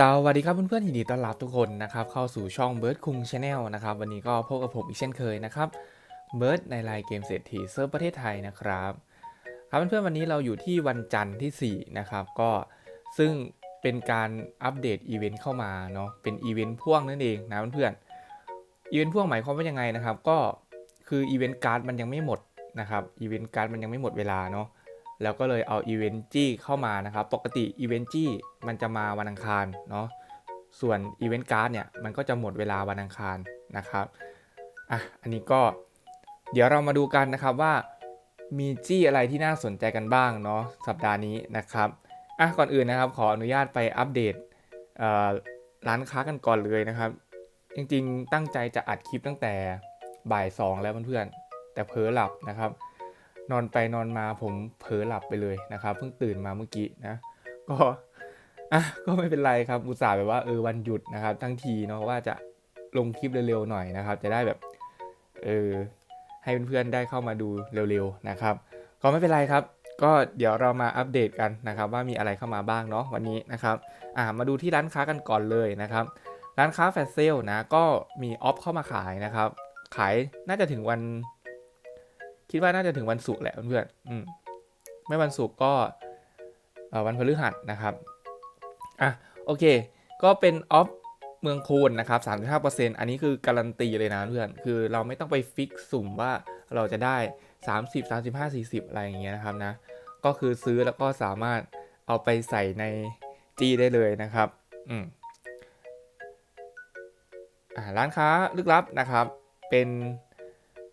สวัสดีครับเพื่อนๆยินดีต้อนรับทุกคนนะครับเข้าสู่ช่อง Bird คุง Channel นะครับวันนี้ก็พบกับผมอีกเช่นเคยนะครับเบิร์ดในไลน์เกมเศรษฐีเซิร์ฟประเทศไทยนะครับครับเพื่อนๆวันนี้เราอยู่ที่วันจันทร์ที่ 4 นะครับ ก็ซึ่งเป็นการอัปเดตอีเวนต์เข้ามาเนาะเป็นอีเวนต์พ่วงนั่นเองนะเพื่อนๆอีเวนต์พ่วงหมายความว่ายังไงนะครับ ก็คืออีเวนต์การ์ดมันยังไม่หมดนะครับอีเวนต์การ์ดมันยังไม่หมดเวลาเนาะ แล้วก็เลยเอาอีเวนต์จี้เข้ามานะครับ ปกติอีเวนต์จี้มันจะมาวันอังคารเนาะ ส่วนอีเวนต์การ์ดเนี่ยมันก็จะหมดเวลาวันอังคารนะครับอะอันนี้ก็เดี๋ยวเรามาดูกันนะครับว่ามีจี้อะไรที่น่าสนใจกันบ้างเนาะสัปดาห์นี้นะครับอะก่อนอื่นนะครับขออนุญาตไปอัปเดตร้านค้ากันก่อนเลยนะครับ จริงๆตั้งใจจะอัดคลิปตั้งแต่บ่ายสองแล้วเพื่อนๆแต่เผลอหลับนะครับ นอนไปนอนมาผมเผลอหลับไปเลยนะครับ เพิ่งตื่นมาเมื่อกี้นะ ก็อะก็ไม่เป็นไรครับอุตส่าห์แบบว่าเออวันหยุดนะครับ ทั้งทีเนาะว่าจะลงคลิปเร็วๆหน่อยนะครับ จะได้แบบเออให้เพื่อนๆได้เข้ามาดูเร็วๆนะครับ ก็ไม่เป็นไรครับ ก็เดี๋ยวเรามาอัปเดตกันนะครับ ว่ามีอะไรเข้ามาบ้างเนาะวันนี้นะครับอ่ามาดูที่ร้านค้ากันก่อนเลยนะครับ ร้านค้าแฟชเซลนะก็มีออฟเข้ามาขายนะครับ ขายน่าจะถึงวัน คิดว่าน่าจะถึงวันศุกร์แหละเพื่อนๆอืมไม่วันศุกร์ก็วันพฤหัสนะครับ อะ โอเค ก็เป็นออฟเมืองคูนนะครับ 35%อันนี้คือการันตีเลยนะเพื่อน คือเราไม่ต้องไปฟิกสุ่มว่าเราจะได้ 30 35 40 อะไรอย่างเงี้ยนะครับนะ ก็คือซื้อแล้วก็สามารถเอาไปใส่ในจีได้เลยนะครับ อืมอ่าร้านค้าลึกลับนะครับ เป็น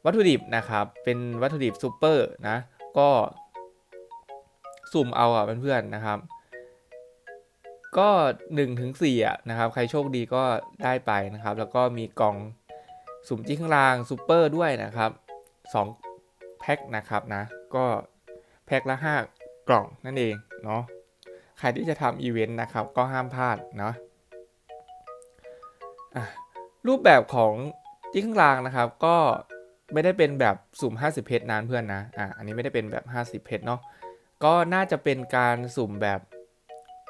วัตถุดิบนะครับ เป็นวัตถุดิบซูเปอร์นะ ก็สุ่มเอาอะเพื่อนๆนะครับ ก็1ถึง4อะนะครับ ใครโชคดีก็ได้ไปนะครับ แล้วก็มีกล่องสุ่มจี้ข้างล่างซูเปอร์ด้วยนะครับ2แพ็คนะครับนะ ก็แพ็คละ 5 กล่องนั่นเองเนาะ ใครที่จะทำอีเวนต์นะครับ ก็ห้ามพลาดเนาะะรูปแบบของจี้ข้างล่างนะครับ ก็ ไม่ได้เป็นแบบสุ่ม 50 เพชรนานเพื่อนนะ อะอันนี้ไม่ได้เป็นแบบ 50 เพชรเนาะ ก็น่าจะเป็นการสุ่มแบบ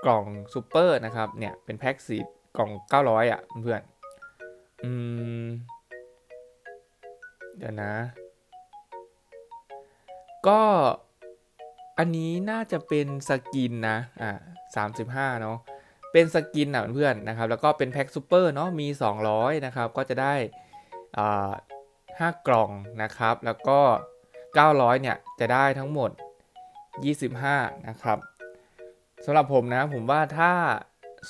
กล่องซูเปอร์นะครับ เนี่ย เป็นแพ็กสีกล่อง 900 อะเพื่อน อืม เดี๋ยวนะ ก็อันนี้น่าจะเป็นสกินนะ อ่า35เนาะ เป็นสกินอะเพื่อนนะครับ แล้วก็เป็นแพ็กซูเปอร์เนาะ มี 200 นะครับ ก็จะได้อ่า 5 กล่องนะครับ แล้วก็ 900 เนี่ย จะได้ทั้งหมด 25 นะครับสำหรับผมนะ ผมว่าถ้า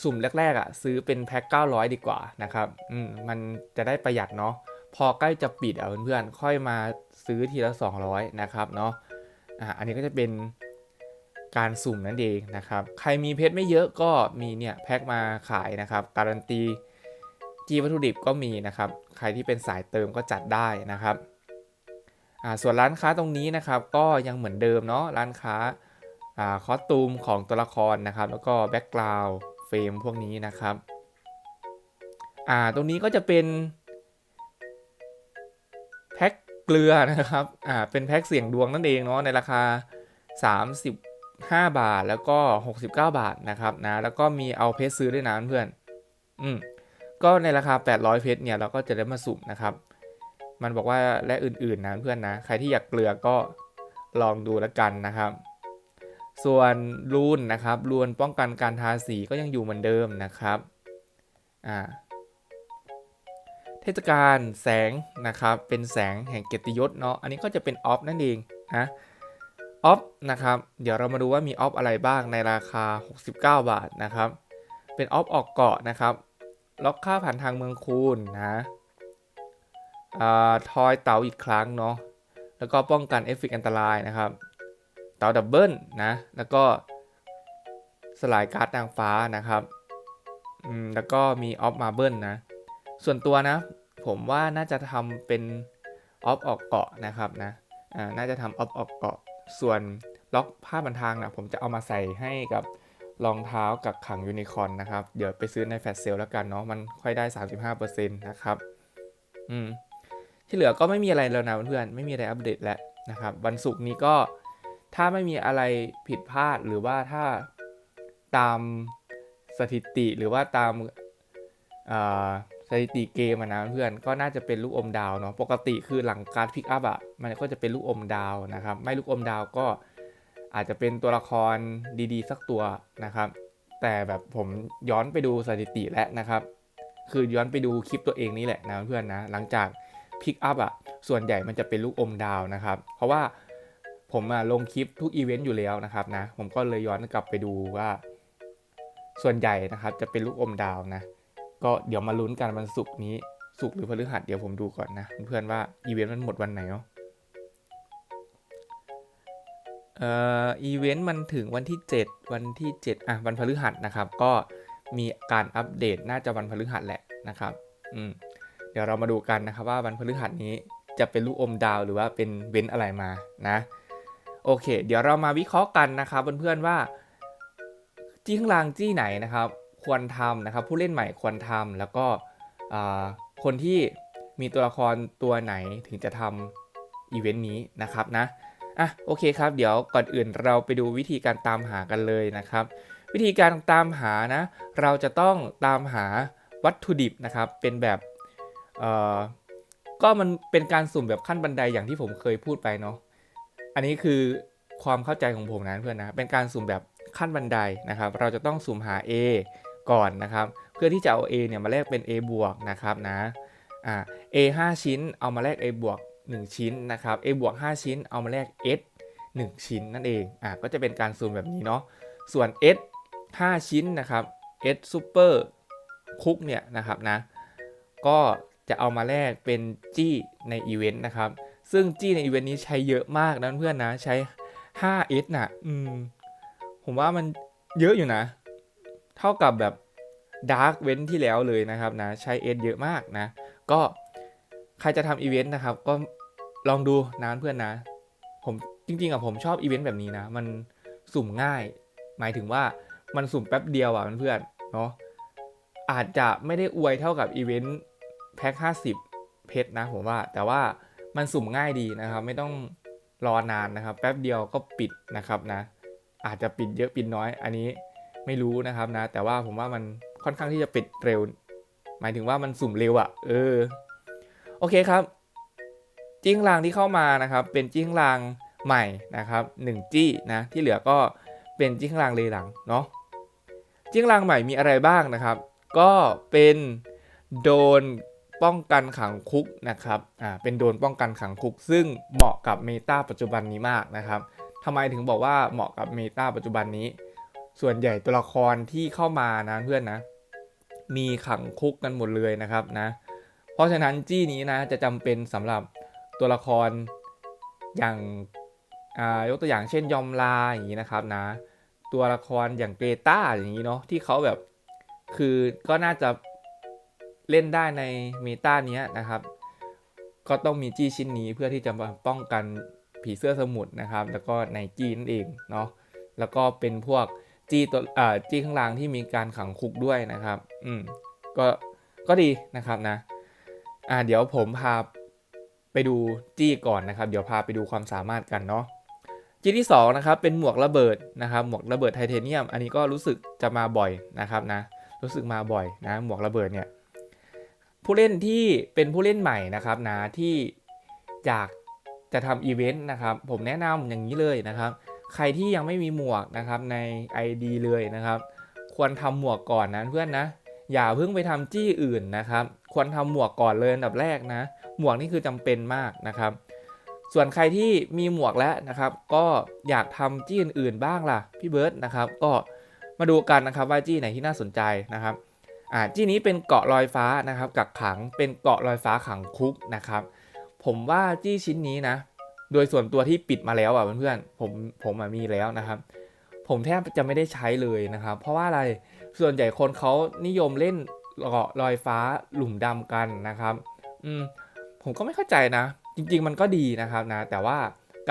สุ่มแรกๆอะ ซื้อเป็นแพ็ค900 ดีกว่านะครับ อืม มันจะได้ประหยัดเนาะ พอใกล้จะปิดอะเพื่อนๆ ค่อยมาซื้อทีละ 200 นะครับเนาะ อ่า อันนี้ก็จะเป็นการสุ่มนั่นเองนะครับ ใครมีเพชรไม่เยอะก็มีเนี่ยแพ็คมาขายนะครับ การันตี จีวัตถุดิบก็มีนะครับ ใครที่เป็นสายเติมก็จัดได้นะครับส่วนร้านค้าตรงนี้นะครับก็ยังเหมือนเดิมเนาะร้านค้าอคอสตูมของตัวละครนะครับ แล้วก็แบ็กกราวด์เฟรมพวกนี้นะครับตรงนี้ก็จะเป็นแพ็คเกลือนะครับเป็นแพ็คเสี่ยงดวงนั่นเองเนาะในราคา 35 บาทแล้วก็ 69 บาทนะครับนะแล้วก็มีเอาเพชรซื้อด้วยนะเพื่อนอืม ก็ในราคา 800 เพชรเนี่ยเราก็จะได้มาสุ่มนะครับ มันบอกว่าและอื่นๆนะเพื่อนนะ ใครที่อยากเกลือก็ลองดูแล้วกันนะครับ ส่วนรูนนะครับรูนป้องกันการทาสีก็ยังอยู่เหมือนเดิมนะครับอ่าเทศกาลแสงนะครับเป็นแสงแห่งเกียรติยศเนาะอันนี้ก็จะเป็นออฟนั่นเองนะออฟนะครับเดี๋ยวเรามาดูว่ามีออฟอะไรบ้างในราคา 69 บาทนะครับ เป็นออฟออกเกาะนะครับ ล็อกค่าผ่านทางเมืองคูนนะอ่าทอยเต๋าอีกครั้งเนาะ แล้วก็ป้องกันเอฟเฟกอันตรายนะครับ เต๋าดับเบิลนะ แล้วก็สลายการ์ดนางฟ้านะครับอืมแล้วก็มีออฟมาเบิลนะ ส่วนตัวนะ ผมว่าน่าจะทำเป็นออฟออกเกาะนะครับนะ อ่า น่าจะทำออฟออกเกาะ ส่วนล็อกผ้าบันทางนะผมจะเอามาใส่ให้กับ รองเท้ากับขังยูนิคอร์นนะครับ เดี๋ยวไปซื้อในแฟลชเซลแล้วกันเนาะ มันค่อยได้ 35%นะครับ อืม ที่เหลือก็ไม่มีอะไรแล้วนะเพื่อนๆ ไม่มีอะไรอัปเดตแล้วนะครับ วันศุกร์นี้ก็ถ้าไม่มีอะไรผิดพลาดหรือว่าถ้าตามสถิติหรือว่าตามสถิติเกมนะเพื่อนก็น่าจะเป็นลูกอมดาวเนาะปกติคือหลังการพิกอัพอะมันก็จะเป็นลูกอมดาวนะครับ ไม่ลูกอมดาวก็ อาจจะเป็นตัวละครดีๆ สักตัวนะครับ แต่แบบผมย้อนไปดูสถิติแล้วนะครับ คือย้อนไปดูคลิปตัวเองนี่แหละนะเพื่อนนะ หลังจากพิกอัพอะ ส่วนใหญ่มันจะเป็นลูกอมดาวนะครับ เพราะว่าผมอะลงคลิปทุกอีเวนต์อยู่แล้วนะครับนะ ผมก็เลยย้อนกลับไปดูว่า ส่วนใหญ่นะครับจะเป็นลูกอมดาวนะ ก็เดี๋ยวมาลุ้นกันวันศุกร์นี้ศุกร์หรือพฤหัสเดี๋ยวผมดูก่อนนะ เพื่อนๆว่าอีเวนต์มันหมดวันไหนเนาะ เอ่ออีเวนต์มันถึงวันที่ 7 วันที่ 7 อะ วันพฤหัสนะครับ ก็มีการอัปเดตน่าจะวันพฤหัสแหละนะครับอืมเดี๋ยวเรามาดูกันนะครับว่าวันพฤหัสนี้จะเป็นลูกอมดาวหรือว่าเป็นเว้นอะไรมานะโอเค เดี๋ยวเรามาวิเคราะห์กันนะครับเพื่อนๆว่า จี้ข้างล่างจี้ไหนนะครับ ควรทำนะครับ ผู้เล่นใหม่ควรทำแล้วก็คนที่มีตัวละครตัวไหนถึงจะทำอีเวนต์นี้นะครับนะ อะโอเคครับ เดี๋ยวก่อนอื่นเราไปดูวิธีการตามหากันเลยนะครับ วิธีการตามหานะ เราจะต้องตามหาวัตถุดิบนะครับ เป็นแบบเอ่อก็มันเป็นการสุ่มแบบขั้นบันไดอย่างที่ผมเคยพูดไปเนาะอันนี้คือความเข้าใจของผมนะเพื่อนนะเป็นการสุ่มแบบขั้นบันไดนะครับ เราจะต้องสุ่มหา A ก่อนนะครับ เพื่อที่จะเอา A เนี่ยมาแลกเป็น A บวกนะครับนะอ่า A 5 ชิ้นเอามาแลก A บวก 1 ชิ้นนะครับ A บวก5ชิ้นเอามาแลก S 1 ชิ้นนั่นเองอ่าก็จะเป็นการสุ่มแบบนี้เนาะส่วน S 5 ชิ้นนะครับ S Super คุกเนี่ยนะครับนะก็จะเอามาแลกเป็นจี้ในอีเวนต์นะครับ ซึ่งจี้ในอีเวนต์นี้ใช้เยอะมากนะเพื่อนนะใช้ 5S น่ะอืมผมว่ามันเยอะอยู่นะ เท่ากับแบบดาร์กเว้นที่แล้วเลยนะครับนะ ใช้ S เยอะมากนะ ก็ ใครจะทำอีเวนต์นะครับ ก็ลองดูนะเพื่อนนะ ผมจริง ๆอะผมชอบอีเวนต์แบบนี้นะ มันสุ่มง่าย หมายถึงว่ามันสุ่มแป๊บเดียวอะเพื่อนๆเนาะอาจจะไม่ได้อวยเท่ากับอีเวนต์แพ็ค50 เพชรนะผมว่า แต่ว่ามันสุ่มง่ายดีนะครับ ไม่ต้องรอนานนะครับ แป๊บเดียวก็ปิดนะครับนะ อาจจะปิดเยอะปิดน้อย อันนี้ไม่รู้นะครับนะ แต่ว่าผมว่ามันค่อนข้างที่จะปิดเร็ว หมายถึงว่ามันสุ่มเร็วอะ่ะ เออ โอเคครับ จิ้งลางที่เข้ามานะครับ เป็นจิ้งลางใหม่นะครับ1จี้นะที่เหลือก็เป็นจิ้งลางเลหลังเนาะจิ้งลางใหม่มีอะไรบ้างนะครับ ก็เป็นโดนป้องกันขังคุกนะครับอ่าเป็นโดนป้องกันขังคุก ซึ่งเหมาะกับเมตาปัจจุบันนี้มากนะครับทำไมถึงบอกว่าเหมาะกับเมตาปัจจุบันนี้ ส่วนใหญ่ตัวละครที่เข้ามานะเพื่อนนะ มีขังคุกกันหมดเลยนะครับนะ เพราะฉะนั้นจี้นี้นะจะจำเป็นสำหรับตัวละครอย่างายกตัวอย่างเช่นยอมลาอย่างนี้นะครับนะ ตัวละครอย่างเกรตาอย่างนี้เนาะที่เขาแบบคือก็น่าจะเล่นได้ในเมตาเนี้ยนะครับ ก็ต้องมีจี้ชิ้นนี้เพื่อที่จะป้องกันผีเสื้อสมุทรนะครับ แล้วก็ในจี้นั่นเองเนาะแล้วก็เป็นพวกจี้ตัวจี้ข้างล่างที่มีการขังคุกด้วยนะครับ อืมก็ก็ดีนะครับนะ อ่าเดี๋ยวผมพาไปดูจี้ก่อนนะครับ เดี๋ยวพาไปดูความสามารถกันเนาะจี้ที่2นะครับเป็นหมวกระเบิดนะครับ หมวกระเบิดไทเทเนียม อันนี้ก็รู้สึกจะมาบ่อยนะครับนะ รู้สึกมาบ่อยนะหมวกระเบิดเนี่ยผู้เล่นที่เป็นผู้เล่นใหม่นะครับนะที่อยากจะทำอีเวนต์นะครับ ผมแนะนำอย่างนี้เลยนะครับ ใครที่ยังไม่มีหมวกนะครับใน ID เลยนะครับ ควรทำหมวกก่อนนะเพื่อนนะ อย่าเพิ่งไปทำจี้อื่นนะครับ ควรทำหมวกก่อนเลยอันดับแรกนะ หมวกนี่คือจำเป็นมากนะครับ ส่วนใครที่มีหมวกแล้วนะครับ ก็อยากทำจี้อื่นๆบ้างล่ะพี่เบิร์ตนะครับ ก็มาดูกันนะครับว่าจี้ไหนที่น่าสนใจนะครับอ่าจี้นี้เป็นเกาะลอยฟ้านะครับ กักขังเป็นเกาะลอยฟ้าขังคุกนะครับ ผมว่าจี้ชิ้นนี้นะ โดยส่วนตัวที่ปิดมาแล้วอะเพื่อนๆผมผมมีแล้วนะครับ ผมแทบจะไม่ได้ใช้เลยนะครับ เพราะว่าอะไรส่วนใหญ่คนเขานิยมเล่น เกาะลอยฟ้าหลุมดำกันนะครับอืมผมก็ไม่เข้าใจนะ จริง ๆ มันก็ดีนะครับนะ แต่ว่า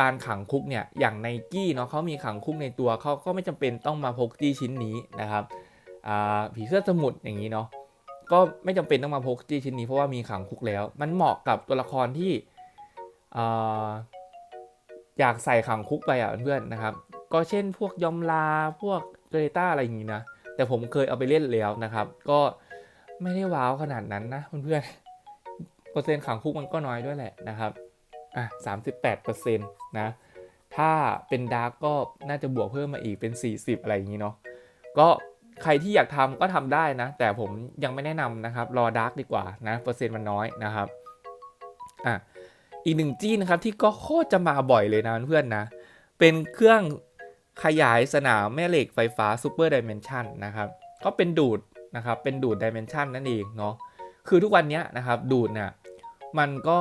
การขังคุกเนี่ยอย่างไนกี้เนาะเขามีขังคุกในตัวเขาก็ไม่จำเป็นต้องมาพกจี้ชิ้นนี้นะครับอ่าผีเสื้อสมุทรอย่างนี้เนาะก็ไม่จำเป็นต้องมาพกจี้ชิ้นนี้เพราะว่ามีขังคุกแล้ว มันเหมาะกับตัวละครที่อ่าอยากใส่ขังคุกไปอะเพื่อนๆนะครับ ก็เช่นพวกยอมลาพวกเกรตาอะไรอย่างนี้นะแต่ผมเคยเอาไปเล่นแล้วนะครับ ก็ ไม่ได้ว้าวขนาดนั้นนะเพื่อนๆเปอร์เซ็นต์ขังคุกมันก็น้อยด้วยแหละนะครับอะสามสิบแปดเปอร์เซ็นต์นะถ้าเป็นดาร์กก็น่าจะบวกเพิ่มมาอีกเป็น 40 อะไรอย่างนี้เนาะก็ใครที่อยากทำก็ทำได้นะ แต่ผมยังไม่แนะนำนะครับ รอดาร์กดีกว่านะเปอร์เซ็นต์มันน้อยนะครับอะอีกหนึ่งจี้นะครับที่ก็โคตรจะมาบ่อยเลยนะเพื่อนนะ เป็นเครื่องขยายสนามแม่เหล็กไฟฟ้า Super Dimension นะครับ ก็เป็นดูด นะครับเป็นดูด Dimension นั่นเองเนาะคือทุกวันนี้นะครับดูดเนี่ยมันก็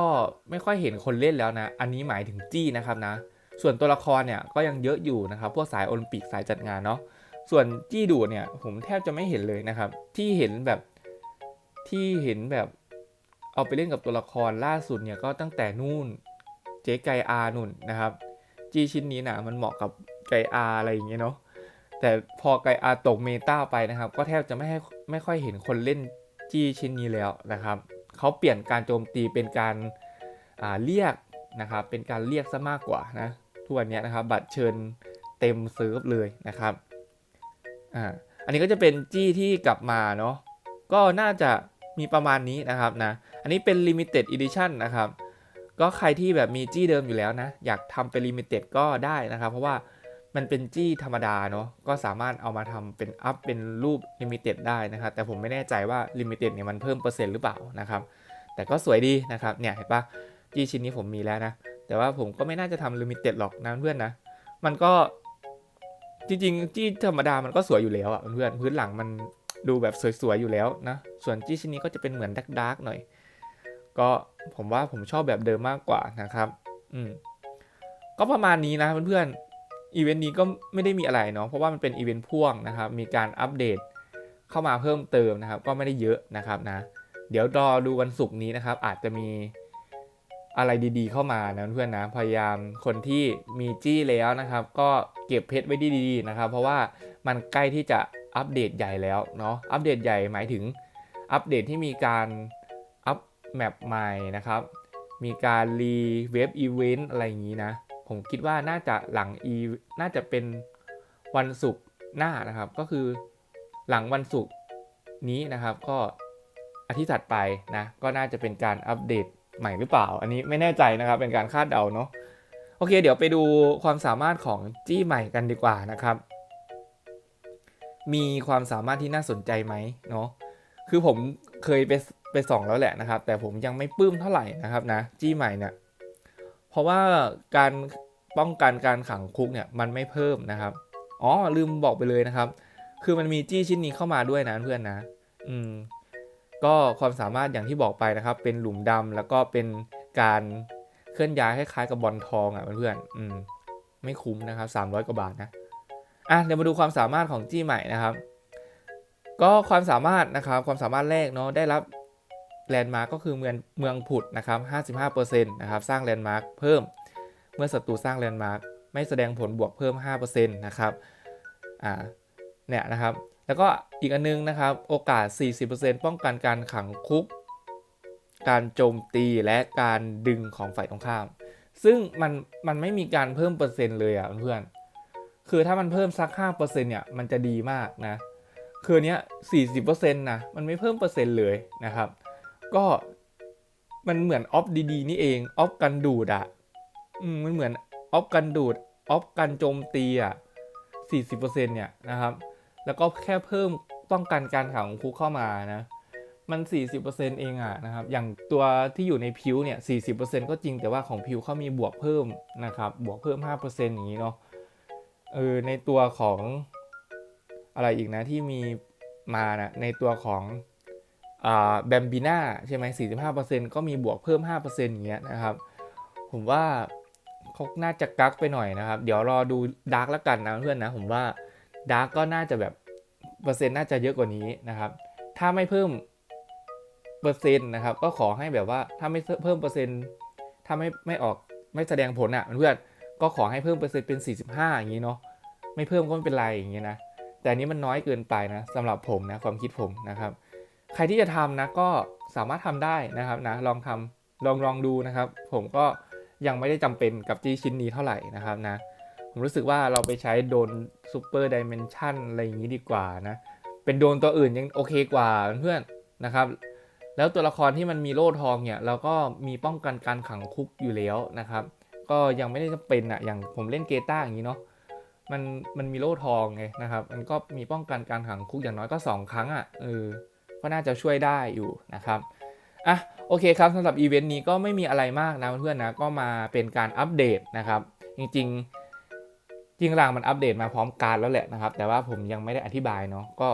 ไม่ค่อยเห็นคนเล่นแล้วนะ อันนี้หมายถึงจี้นะครับนะ ส่วนตัวละครเนี่ยก็ยังเยอะอยู่นะครับ พวกสายโอลิมปิกสายจัดงานเนาะ ส่วนจี้ดูดเนี่ยผมแทบจะไม่เห็นเลยนะครับ ที่เห็นแบบที่เห็นแบบเอาไปเล่นกับตัวละครล่าสุดเนี่ยก็ตั้งแต่นู่นเจ๊ไกอานุ่นนะครับ จี้ชิ้นนี้นะมันเหมาะกับไกอาอะไรอย่างเงี้ยเนาะ แต่พอไกอาตกเมตาไปนะครับ ก็แทบจะไม่ให้ ไม่ค่อยเห็นคนเล่นจี้ชิ้นนี้แล้วนะครับเขาเปลี่ยนการโจมตีเป็นการาเรียกนะครับเป็นการเรียกซะมากกว่านะทุกวันนี้นะครับบัตรเชิญเต็มเซิร์ฟเลยนะครับอ่าอันนี้ก็จะเป็นจี้ที่กลับมาเนาะก็น่าจะมีประมาณนี้นะครับนะอันนี้เป็น Limited Edition นะครับก็ใครที่แบบมีจี้เดิมอยู่แล้วนะ อยากทำเป็นลิมิเต็ดก็ได้นะครับ เพราะว่า มันเป็นจี้ธรรมดาเนาะก็สามารถเอามาทำเป็นอัพเป็นรูปลิมิเต็ดได้นะครับแต่ผมไม่แน่ใจว่าลิมิเต็ดเนี่ยมันเพิ่มเปอร์เซ็นต์หรือเปล่านะครับ แต่ก็สวยดีนะครับเนี่ยเห็นปะจี้ชิ้นนี้ผมมีแล้วนะ แต่ว่าผมก็ไม่น่าจะทำลิมิเต็ดหรอกนะเพื่อนนะ มันก็จริงๆจี้ธรรมดามันก็สวยอยู่แล้วอะเพื่อนพื้นหลังมันดูแบบสวยๆอยู่แล้วนะส่วนจี้ชิ้นนี้ก็จะเป็นเหมือนดักๆหน่อย ก็ผมว่าผมชอบแบบเดิมมากกว่านะครับ อืมก็ประมาณนี้นะเพื่อนๆ อีเวนต์นี้ก็ไม่ได้มีอะไรเนาะเพราะว่ามันเป็นอีเวนต์พ่วงนะครับ มีการอัปเดตเข้ามาเพิ่มเติมนะครับ ก็ไม่ได้เยอะนะครับนะ เดี๋ยวรอดูวันศุกร์นี้นะครับ อาจจะมีอะไรดีๆ เข้ามานะเพื่อนนะพยายามคนที่มีจี้แล้วนะครับ ก็เก็บเพชรไว้ดีๆนะครับ เพราะว่ามันใกล้ที่จะอัปเดตใหญ่แล้วเนาะอัปเดตใหญ่หมายถึงอัปเดตที่มีการอัปแมปใหม่นะครับ มีการรีเว็บอีเวนต์อะไรอย่างนี้นะ ผมคิดว่าน่าจะหลังอีน่าจะเป็นวันศุกร์หน้านะครับ ก็คือหลังวันศุกร์นี้นะครับ ก็อาทิตย์ถัดไปนะก็น่าจะเป็นการอัปเดตใหม่หรือเปล่า อันนี้ไม่แน่ใจนะครับ เป็นการคาดเดาเนาะโอเค เดี๋ยวไปดูความสามารถของจี้ใหม่กันดีกว่านะครับ มีความสามารถที่น่าสนใจไหมเนาะคือผมเคยไปไปส่องแล้วแหละนะครับ แต่ผมยังไม่ปลื้มเท่าไหร่นะครับนะจี้ใหม่เนี่ยเพราะว่าการ ป้องกันการขังคุกเนี่ยมันไม่เพิ่มนะครับ อ๋อลืมบอกไปเลยนะครับ คือมันมีจี้ชิ้นนี้เข้ามาด้วยนะเพื่อนนะ อืม ก็ความสามารถอย่างที่บอกไปนะครับ เป็นหลุมดำแล้วก็เป็นการเคลื่อนย้ายคล้ายๆกับบอลทองอะเพื่อนๆอืม ไม่คุ้มนะครับ300กว่าบาทนะ อะเดี๋ยวมาดูความสามารถของจี้ใหม่นะครับ ก็ความสามารถนะครับ ความสามารถแรกเนาะได้รับแลนด์มาร์กก็คือเมืองเมืองผุดนะครับ 55%นะครับ สร้างแลนด์มาร์กเพิ่ม เมื่อศัตรูสร้างแลนด์มาร์กไม่แสดงผลบวกเพิ่ม 5%นะครับอ่าเนี่ยนะครับแล้วก็อีกอันนึงนะครับโอกาส 40%ป้องกันการขังคุก การโจมตีและการดึงของฝ่ายตรงข้าม ซึ่งมันมันไม่มีการเพิ่มเปอร์เซ็นต์เลยอะเพื่อนคือถ้ามันเพิ่มสัก5%เนี่ยมันจะดีมากนะคือเนี้ย40%นะมันไม่เพิ่มเปอร์เซ็นต์เลยนะครับ ก็มันเหมือนออฟดีๆนี่เองออฟกันดูดอะ มมันเหมือนออฟกันดูดออฟกันโจมตีอะ40%เนี่ยนะครับ แล้วก็แค่เพิ่มป้องกันการขังคุกเข้ามานะ มัน 40%เองอะนะครับ อย่างตัวที่อยู่ในพิวเนี่ย 40%ก็จริงแต่ว่าของพิวเขามีบวกเพิ่มนะครับ บวกเพิ่ม 5%อย่างนี้เนาะ เออ ในตัวของอะไรอีกนะที่มีมานะในตัวของแบมบิน่าใช่ไหม45%ก็มีบวกเพิ่ม 5%อย่างเงี้ยนะครับ ผมว่า เขาน่าจะกักไปหน่อยนะครับ เดี๋ยวรอดูดาร์กแล้วกันนะเพื่อนนะ ผมว่าดาร์กก็น่าจะแบบเปอร์เซ็นต์น่าจะเยอะกว่านี้นะครับ ถ้าไม่เพิ่มเปอร์เซ็นต์นะครับ ก็ขอให้แบบว่าถ้าไม่เพิ่มเปอร์เซ็นต์ถ้าไม่ไม่ออกไม่แสดงผลอะเพื่อนก็ขอให้เพิ่มเปอร์เซ็นต์เป็น 45 อย่างนี้เนาะไม่เพิ่มก็ไม่เป็นไรอย่างเงี้ยนะแต่อันนี้มันน้อยเกินไปนะสำหรับผมนะความคิดผมนะครับ ใครที่จะทำนะก็สามารถทำได้นะครับนะลองทำลองลองดูนะครับ ผมก็ ยังไม่ได้จำเป็นกับจีชิ้นนี้เท่าไหร่นะครับนะ ผมรู้สึกว่าเราไปใช้โดนซูเปอร์ดิเมนชันอะไรอย่างนี้ดีกว่านะ เป็นโดนตัวอื่นยังโอเคกว่าเพื่อนนะครับ แล้วตัวละครที่มันมีโล่ทองเนี่ย เราก็มีป้องกันการขังคุกอยู่แล้วนะครับ ก็ยังไม่ได้จำเป็นอะอย่างผมเล่นเกต้าอย่างนี้เนาะมันมันมีโล่ทองไงนะครับ มันก็มีป้องกันการขังคุกอย่างน้อยก็ 2 ครั้งอะ่ะเออก็น่าจะช่วยได้อยู่นะครับ อะโอเคครับสำหรับอีเวนต์นี้ก็ไม่มีอะไรมากนะเพื่อนๆนะก็มาเป็นการอัปเดตนะครับ จริงๆ จริงรางมันอัปเดตมาพร้อมการแล้วแหละนะครับ แต่ว่าผมยังไม่ได้อธิบายเนาะก็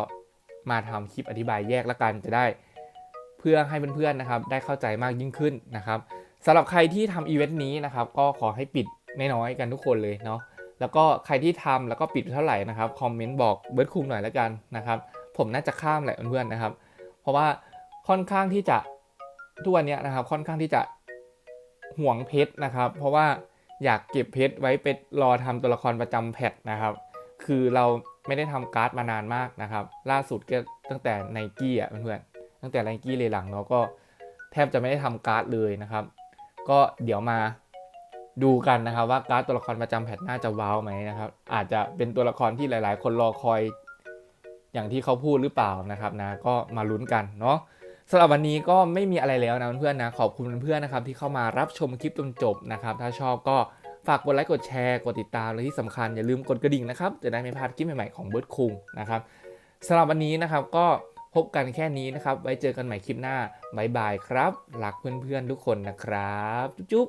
มาทำคลิปอธิบายแยกละกันจะได้ เพื่อให้เพื่อนๆนะครับ ได้เข้าใจมากยิ่งขึ้นนะครับสำหรับใครที่ทำอีเวนต์นี้นะครับ ก็ขอให้ปิดน้อยๆกันทุกคนเลยเนาะแล้วก็ใครที่ทำแล้วก็ปิดเท่าไหร่นะครับคอมเมนต์บอกเบิร์ดคุงหน่อยแล้วกันนะครับ ผมน่าจะข้ามแหละเพื่อนๆนะครับ เพราะว่าค่อนข้างที่จะ ทุกวันนี้นะครับค่อนข้างที่จะห่วงเพชรนะครับ เพราะว่าอยากเก็บเพชรไว้เป็นรอทำตัวละครประจำแพทนะครับ คือเราไม่ได้ทำการ์ดมานานมากนะครับ ล่าสุดก็ตั้งแต่ไนกี้อะเพื่อนๆตั้งแต่ไนกี้เลยหลังเนาะก็แทบจะไม่ได้ทำการ์ดเลยนะครับ ก็เดี๋ยวมาดูกันนะครับว่าการ์ดตัวละครประจำแพทน่าจะว้าวไหมนะครับ อาจจะเป็นตัวละครที่หลาย ๆ คนรอคอยอย่างที่เขาพูดหรือเปล่านะครับนะก็มาลุ้นกันเนาะ สำหรับวันนี้ก็ไม่มีอะไรแล้วนะเพื่อนๆนะขอบคุณเพื่อนๆนะครับที่เข้ามารับชมคลิปจนจบนะครับถ้าชอบก็ฝากกดไลค์กดแชร์กดติดตามและที่สำคัญอย่าลืมกดกระดิ่งนะครับจะได้ไม่พลาดคลิปใหม่ๆของเบิร์ดคุงนะครับสำหรับวันนี้นะครับก็พบกันแค่นี้นะครับ ไว้เจอกันใหม่คลิปหน้าบายบายครับ รักเพื่อนๆทุกคนนะครับ จุ๊บ